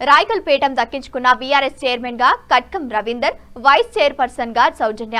రాయకల్పేటం దక్కించుకున్న బీఆర్ఎస్ చైర్మన్గా కట్కం రవీందర్ వైస్ చైర్పర్సన్గా సౌజన్య.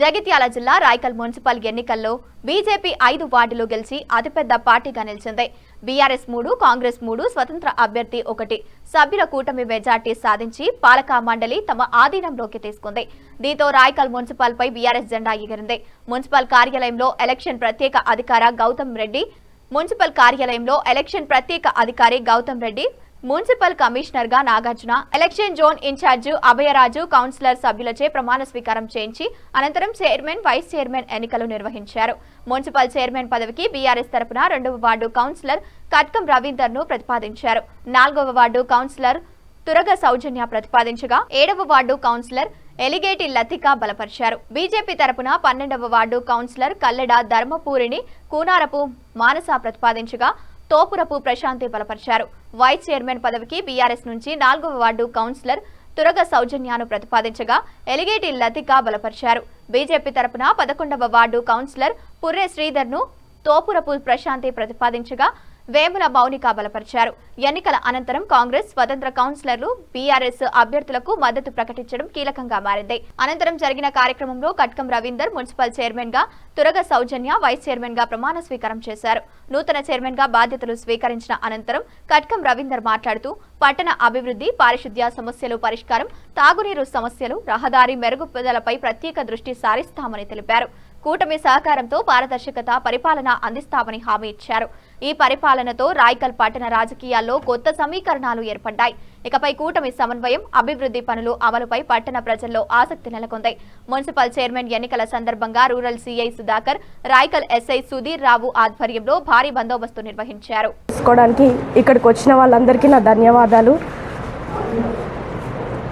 జగిత్యాల జిల్లా రాయకల్ మున్సిపల్ ఎన్నికల్లో బీజేపీ ఐదు వార్డులు గెలిచి అతిపెద్ద పార్టీగా నిలిచింది. బీఆర్ఎస్ మూడు కాంగ్రెస్ మూడు స్వతంత్ర అభ్యర్థి ఒకటి. సభ్యుల కూటమి మెజార్టీ సాధించి పాలకా మండలి తమ ఆధీనంలోకి తీసుకుంది. దీంతో రాయకల్ మున్సిపల్ పై బీఆర్ఎస్ జెండా ఎగిరింది. మున్సిపల్ కార్యాలయంలో ఎలక్షన్ ప్రత్యేక అధికార గౌతమ్ రెడ్డి మున్సిపల్ కార్యాలయంలో ఎలక్షన్ ప్రత్యేక అధికారి గౌతమ్ రెడ్డి మున్సిపల్ కమిషనర్గా Nagarjuna election zone incharge Abhayaraju councillor సభ్యులచే ప్రమాణ స్వీకారం చేయించి అనంతరం చైర్మన్ వైస్ చైర్మన్ ఎన్నికలు నిర్వహించారు. మున్సిపల్ చైర్మన్ పదవికి బీఆర్ఎస్ తరపున రెండవ వార్డు కౌన్సిలర్ కట్కం రవీందర్ను ప్రతిపాదించారు. నాలుగవ వార్డు కౌన్సిలర్ తురగ సౌజన్య ప్రతిపాదించగా ఏడవ వార్డు కౌన్సిలర్ ఎలిగేటి లతిక బలపరిచారు. బీజేపీ తరపున పన్నెండవ వార్డు కౌన్సిలర్ కల్లెడ ధర్మపూరిని కూనారపు మానస ప్రతిపాదించగా తోపురపు ప్రశాంతి బలపరిచారు. వైస్ చైర్మన్ పదవికి బీఆర్ఎస్ నుంచి నాలుగవ వార్డు కౌన్సిలర్ తురగ సౌజన్యాను ప్రతిపాదించగా ఎలిగేటి లతిక బలపరిచారు. బీజేపీ తరపున పదకొండవ వార్డు కౌన్సిలర్ పుర్రె శ్రీధర్ను తోపురపు ప్రశాంతి ప్రతిపాదించగా వేముల మౌనిక బలపరిచారు. ఎన్నికల అనంతరం కాంగ్రెస్ స్వతంత్ర కౌన్సిలర్లు బీఆర్ఎస్ అభ్యర్థులకు మద్దతు ప్రకటించడం కీలకంగా మారింది. అనంతరం జరిగిన కార్యక్రమంలో కట్కం రవీందర్ మున్సిపల్ చైర్మన్గా తురగ సౌజన్య వైస్ చైర్మన్గా ప్రమాణ స్వీకారం చేశారు. నూతన చైర్మన్గా బాధ్యతలు స్వీకరించిన అనంతరం కట్కం రవీందర్ మాట్లాడుతూ పట్టణ అభివృద్ధి పారిశుద్ధ్య సమస్యలు పరిష్కారం తాగునీరు సమస్యలు రహదారి మెరుగుదలపై ప్రత్యేక దృష్టి సారిస్తామని తెలిపారు. కూటమి సహకారంతో పారదర్శకత పరిపాలన అందిస్తామని హామీ ఇచ్చారు. ఈ పరిపాలనతో రాయకల్ పట్టణ రాజకీయాల్లో కొత్త సమీకరణాలు ఏర్పడ్డాయి. ఇకపై కూటమి సమన్వయం అభివృద్ధి పనులు అమలుపై పట్టణ ప్రజల్లో ఆసక్తి నెలకొంది. మున్సిపల్ చైర్మన్ ఎన్నికల సందర్భంగా rural CI Sudhakar Raikal SI Sudheer Rao ఆధ్వర్యంలో భారీ బందోబస్తు నిర్వహించారు. తీసుకోవడానికి ఇక్కడికి వచ్చిన వాళ్ళందరికీ నా ధన్యవాదాలు.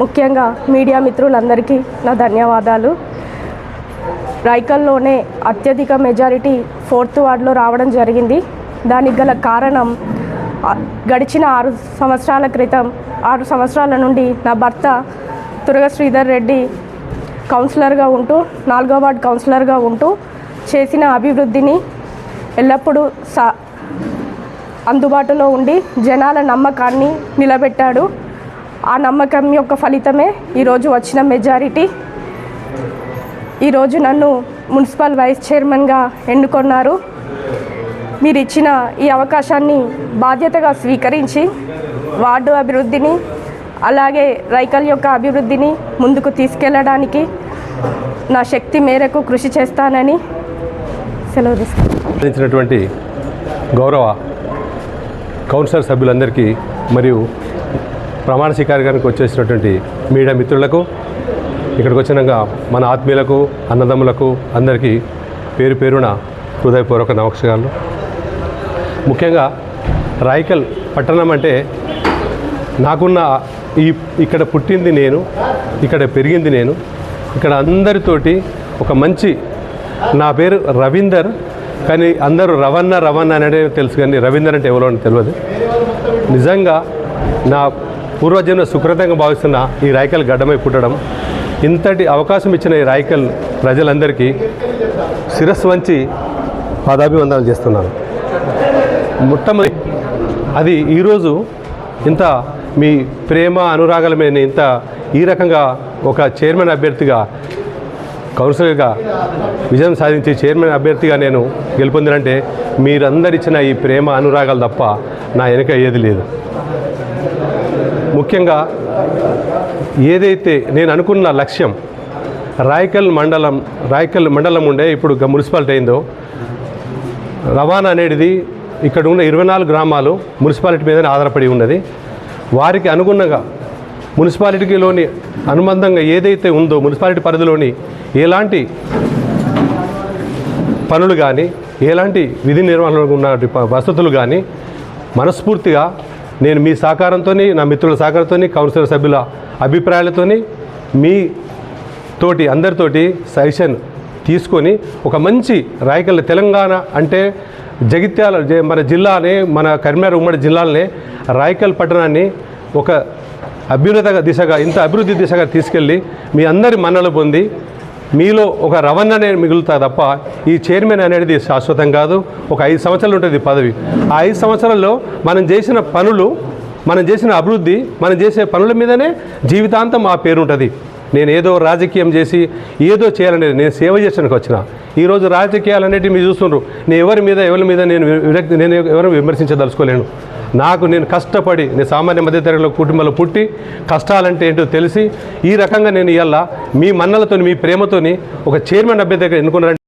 ముఖ్యంగా మీడియా మిత్రులందరికీ నా ధన్యవాదాలు. రైకల్లోనే అత్యధిక మెజారిటీ ఫోర్త్ వార్డులో రావడం జరిగింది. దానికి గల కారణం గడిచిన ఆరు సంవత్సరాల క్రితం ఆరు సంవత్సరాల నుండి నా భర్త తురగ శ్రీధర్ రెడ్డి కౌన్సిలర్గా ఉంటూ నాలుగో వార్డు కౌన్సిలర్గా ఉంటూ చేసిన అభివృద్ధిని ఎల్లప్పుడూ సా అందుబాటులో ఉండి జనాల నమ్మకాన్ని నిలబెట్టాడు. ఆ నమ్మకం యొక్క ఫలితమే ఈరోజు వచ్చిన మెజారిటీ. ఈరోజు నన్ను మున్సిపల్ వైస్ చైర్మన్గా ఎన్నుకొన్నారు. మీరు ఇచ్చిన ఈ అవకాశాన్ని బాధ్యతగా స్వీకరించి వార్డు అభివృద్ధిని అలాగే రైకల్ యొక్క అభివృద్ధిని ముందుకు తీసుకెళ్ళడానికి నా శక్తి మేరకు కృషి చేస్తానని సెలవు తీసుకున్నటువంటి గౌరవ కౌన్సిలర్ సభ్యులందరికీ మరియు ప్రమాణ స్వీకారానికి వచ్చేసినటువంటి మీడియా మిత్రులకు ఇక్కడికి వచ్చినాక మన ఆత్మీయులకు అన్నదమ్ములకు అందరికీ పేరు పేరున హృదయపూర్వక నమస్కారాలు. ముఖ్యంగా రాయకల్ పట్టణం అంటే నాకున్న ఈ ఇక్కడ పుట్టింది నేను ఇక్కడ పెరిగింది నేను. ఇక్కడ అందరితోటి ఒక మంచి నా పేరు రవీందర్ కానీ అందరూ రవన్న రవన్న అనేది తెలుసు కానీ రవీందర్ అంటే ఎవరో అని తెలియదు. నిజంగా నా పూర్వజన్మ సుకృతంగా భావిస్తున్న ఈ రాయకల్ గడ్డమై పుట్టడం ఇంతటి అవకాశం ఇచ్చిన ఈ రాయకల్ ప్రజలందరికీ శిరస్సు వంచి పాదాభివందనాలు చేస్తున్నాను. మొట్టమొదటి అది ఈరోజు ఇంత మీ ప్రేమ అనురాగాల మీద ఇంత ఈ రకంగా ఒక చైర్మన్ అభ్యర్థిగా కౌన్సిలర్గా విజయం సాధించి చైర్మన్ అభ్యర్థిగా నేను గెలుపొందినంటే మీరందరిచ్చిన ఈ ప్రేమ అనురాగాలు తప్ప నా వెనక ఏది లేదు. ముఖ్యంగా ఏదైతే నేను అనుకున్న లక్ష్యం రాయకల్ మండలం రాయకల్ మండలం ఉండే ఇప్పుడు మున్సిపాలిటీ అయిందో రవాణా అనేది ఇక్కడ ఉన్న ఇరవై నాలుగు గ్రామాలు మున్సిపాలిటీ మీదనే ఆధారపడి ఉన్నది. వారికి అనుగుణంగా మున్సిపాలిటీలోని అనుబంధంగా ఏదైతే ఉందో మున్సిపాలిటీ పరిధిలోని ఎలాంటి పనులు కానీ ఎలాంటి విధి నిర్వహణలో ఉన్న వసతులు కానీ మనస్ఫూర్తిగా నేను మీ సహకారంతో నా మిత్రుల సహకారంతో కౌన్సిలర్ సభ్యుల అభిప్రాయాలతోని మీ తోటి అందరితోటి సజెషన్ తీసుకొని ఒక మంచి రాయకల్ తెలంగాణ అంటే జగిత్యాల జ- మన జిల్లానే మన కరీంనగర్ ఉమ్మడి జిల్లాలనే రాయకల్ పట్టణాన్ని ఒక అభ్యున్నత దిశగా ఇంత అభివృద్ధి దిశగా తీసుకెళ్ళి మీ అందరి మన్నలు పొంది మీలో ఒక రవణ అనేది మిగులుతా తప్ప ఈ చైర్మన్ అనేది శాశ్వతం కాదు. ఒక ఐదు సంవత్సరాలు ఉంటుంది ఈ పదవి. ఆ ఐదు సంవత్సరాల్లో మనం చేసిన పనులు మనం చేసిన అభివృద్ధి మనం చేసే పనుల మీదనే జీవితాంతం ఆ పేరు ఉంటుంది నేను ఏదో రాజకీయం చేసి ఏదో చేయాలనేది నేను సేవ చేయడానికి వచ్చిన. ఈరోజు రాజకీయాలు అనేటివి మీరు చూస్తున్నారు నేను ఎవరి మీద ఎవరి మీద నేను విరక్తి నేను ఎవరు విమర్శించదలుచుకోలేను. నాకు నేను కష్టపడి నేను సామాన్య మధ్యతరగతి కుటుంబంలో పుట్టి కష్టాలంటే ఏంటో తెలిసి ఈ రకంగా నేను ఇవాళ మీ మన్నలతోని మీ ప్రేమతోని ఒక చైర్మన్ అభ్యర్థిగా ఎన్నుకున్నారంటే